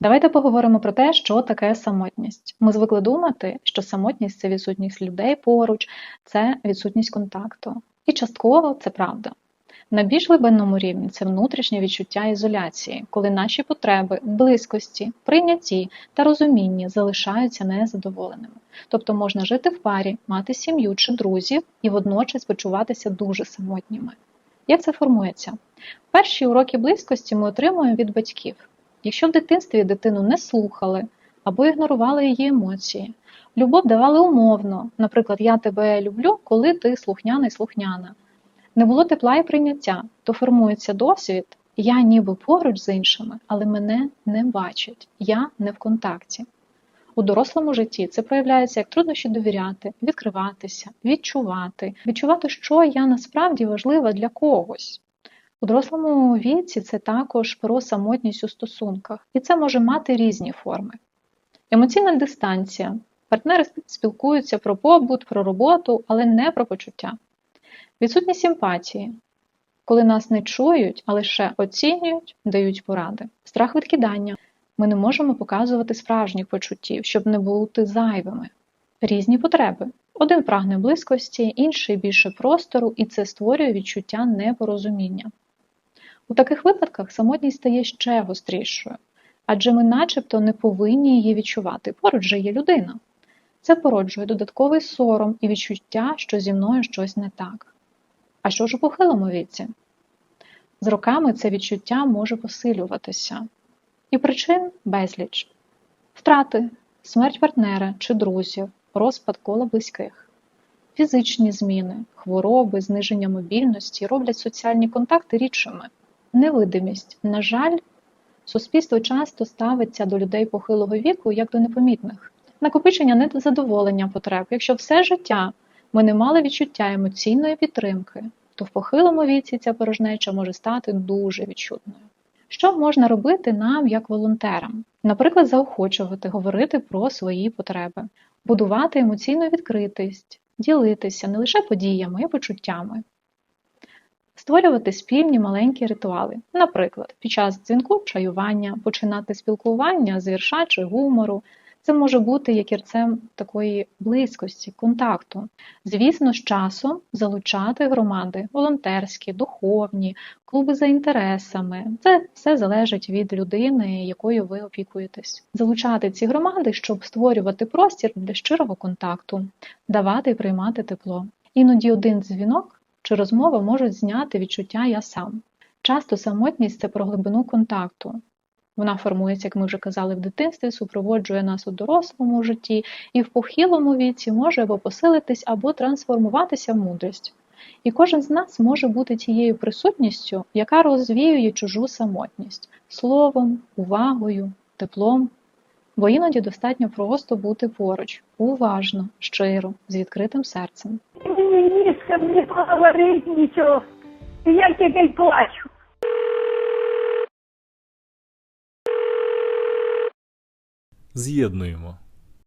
Давайте поговоримо про те, що таке самотність. Ми звикли думати, що самотність це відсутність людей поруч, це відсутність контакту. І частково це правда. На більш глибинному рівні це внутрішнє відчуття ізоляції, коли наші потреби, близькості, прийнятті та розумінні залишаються незадоволеними. Тобто можна жити в парі, мати сім'ю чи друзів і водночас почуватися дуже самотніми. Як це формується? Перші уроки близькості ми отримуємо від батьків. Якщо в дитинстві дитину не слухали або ігнорували її емоції, любов давали умовно, наприклад, я тебе люблю, коли ти слухняний слухняна. Не було тепла і прийняття, то формується досвід, я ніби поруч з іншими, але мене не бачать, я не в контакті. У дорослому житті це проявляється як труднощі довіряти, відкриватися, відчувати, відчувати, що я насправді важлива для когось. У дорослому віці це також про самотність у стосунках, і це може мати різні форми. Емоційна дистанція. Партнери спілкуються про побут, про роботу, але не про почуття. Відсутність симпатії, коли нас не чують, а лише оцінюють, дають поради. Страх відкидання. Ми не можемо показувати справжніх почуттів, щоб не бути зайвими. Різні потреби. Один прагне близькості, інший більше простору, і це створює відчуття непорозуміння. У таких випадках самотність стає ще гострішою, адже ми начебто не повинні її відчувати. Поруч же є людина. Це породжує додатковий сором і відчуття, що зі мною щось не так. А що ж у похилому віці? З роками це відчуття може посилюватися. І причин безліч: втрати, смерть партнера чи друзів, розпад кола близьких, фізичні зміни, хвороби, зниження мобільності роблять соціальні контакти рідшими. Невидимість. На жаль, суспільство часто ставиться до людей похилого віку як до непомітних. Накопичення незадоволення потреб. Якщо все життя ми не мали відчуття емоційної підтримки, то в похилому віці ця порожнеча може стати дуже відчутною. Що можна робити нам як волонтерам? Наприклад, заохочувати говорити про свої потреби, будувати емоційну відкритість, ділитися не лише подіями і почуттями, створювати спільні маленькі ритуали, наприклад, під час дзвінку чаювання, починати спілкування з вірша чи гумору. Це може бути якірцем такої близькості, контакту. Звісно, з часом залучати громади, волонтерські, духовні, клуби за інтересами. Це все залежить від людини, якою ви опікуєтесь. Залучати ці громади, щоб створювати простір для щирого контакту, давати і приймати тепло. Іноді один дзвінок чи розмова можуть зняти відчуття я сам. Часто самотність це про глибину контакту. Вона формується, як ми вже казали, в дитинстві, супроводжує нас у дорослому житті і в похилому віці може або посилитись, або трансформуватися в мудрість. І кожен з нас може бути тією присутністю, яка розвіює чужу самотність словом, увагою, теплом. Бо іноді достатньо просто бути поруч, уважно, щиро, з відкритим серцем. Ні з ким не поговорити нічого. Я тільки й плачу. З'єднуємо